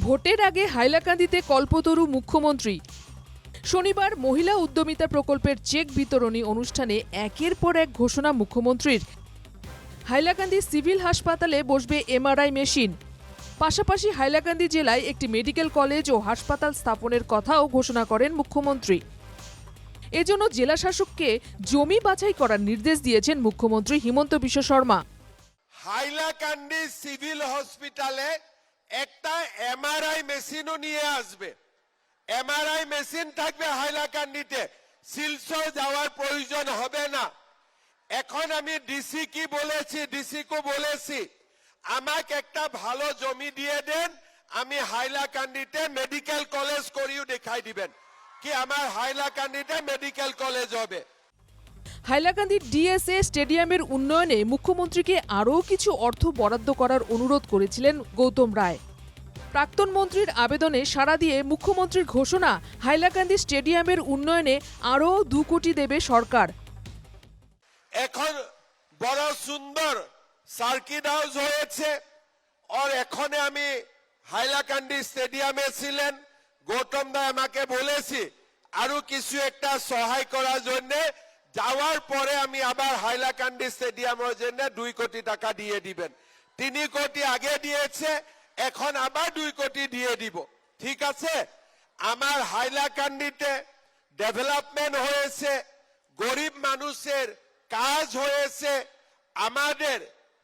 ভোটের আগে হাইলাকান্দিতে কল্পতরু মুখ্যমন্ত্রী। শনিবার মহিলা উদ্যমিতা প্রকল্পের চেক বিতরণী অনুষ্ঠানে একের পর এক ঘোষণা মুখ্যমন্ত্রীর। হাইলাকান্দি সিভিল হাসপাতালে বসবে এমআরআই মেশিন। পাশাপাশি হাইলাকান্দি জেলায় একটি মেডিকেল কলেজ ও হাসপাতাল স্থাপনের কথাও ঘোষণা করেন মুখ্যমন্ত্রী। এজন্য জেলা শাসককে জমি বাছাই করার নির্দেশ দিয়েছেন মুখ্যমন্ত্রী হিমন্ত বিশ্ব শর্মা। হাইলাকান্দি সিভিল হসপিটালে একটা এমআরআই মেশিনও নিয়ে আসবে। এমআরআই মেশিন থাকবে হাইলাকান্দিতে শিলচর যাওয়ার প্রয়োজন হবে না। এখন আমি ডিসি কি বলেছি? ডিসি কো বলেছি, আমাকে একটা ভালো জমি দিয়ে দেন, আমি হাইলাকান্দিতে মেডিকেল কলেজ করিও দেখাই দিবেন। কি আমার হাইলাকান্দিতে মেডিকেল কলেজ হবে? হাইলাকান্দি ডিএসএ স্টেডিয়ামের উন্নয়নে মুখ্যমন্ত্রীকে আরও কিছু অর্থ বরাদ্দ করার অনুরোধ করেছিলেন গৌতম রায়। প্রাক্তন মন্ত্রীর আবেদনে সাড়া দিয়ে মুখ্যমন্ত্রীর ঘোষণা, হাইলাকান্দি স্টেডিয়ামের উন্নয়নে আরও দু কোটি দেবে সরকার। এখন বড় সুন্দর সার্কিট হাউস হয়েছে, আর এখনে আমি হাইলাকান্দি স্টেডিয়ামে ছিলেন। গৌতম দা আমাকে বলেছি, আরও কিছু একটা সহায় করার জন্য যাওয়ার পরে আমি আবার হাইলাকান্দি স্টেডিয়ামের জন্য দুই কোটি টাকা দিয়ে দিবেন। তিনি কোটি আগে দিয়েছে এখন আবার দুই কোটি দিয়ে দিব। ঠিক আছে? আমার হাইলাকান্দিতে ডেভেলপমেন্ট হয়েছে, গরিব মানুষের কাজ হয়েছে, আমাদের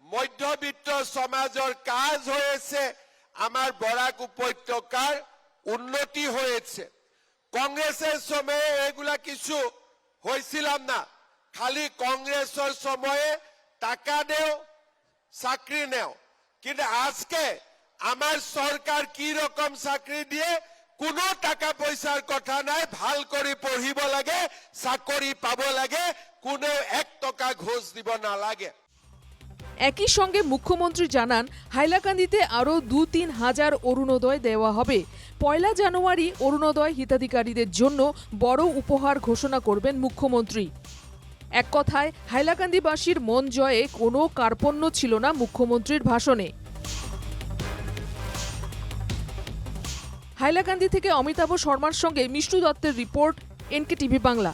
মধ্যবিত্ত সমাজের কাজ হয়েছে, আমার বরাক উপত্যকার উন্নতি হয়েছে। কংগ্রেসের সময়ে এগুলা কিছু হয়েছিলাম না। খালি কংগ্রেসের সময়ে টাকা দেও, চাকরি নেও। কিন্তু আজকে আমার সরকার কি রকম চাকরি দিয়ে কোনো টাকা পয়সার কথা নাই, ভালো করে পঢ়িব লাগে, চাকৰি পাব লাগে, কোনো এক টকা ঘোষ দিব নালাগে। একই সঙ্গে মুখ্যমন্ত্রী জানান, হাইলাকান্দিতে আরও দু তিন হাজার অরুণোদয় দেওয়া হবে। পয়লা জানুয়ারি অরুণোদয় হিতাধিকারীদের জন্য বড় উপহার ঘোষণা করবেন মুখ্যমন্ত্রী। এক কথায়, হাইলাকান্দিবাসীর মন জয়ে কোনো কার্পণ্য ছিল না মুখ্যমন্ত্রীর ভাষণে। হাইলাকান্দি থেকে অমিতাভ শর্মার সঙ্গে মিষ্টু দত্তের রিপোর্ট এনকে টিভি বাংলা।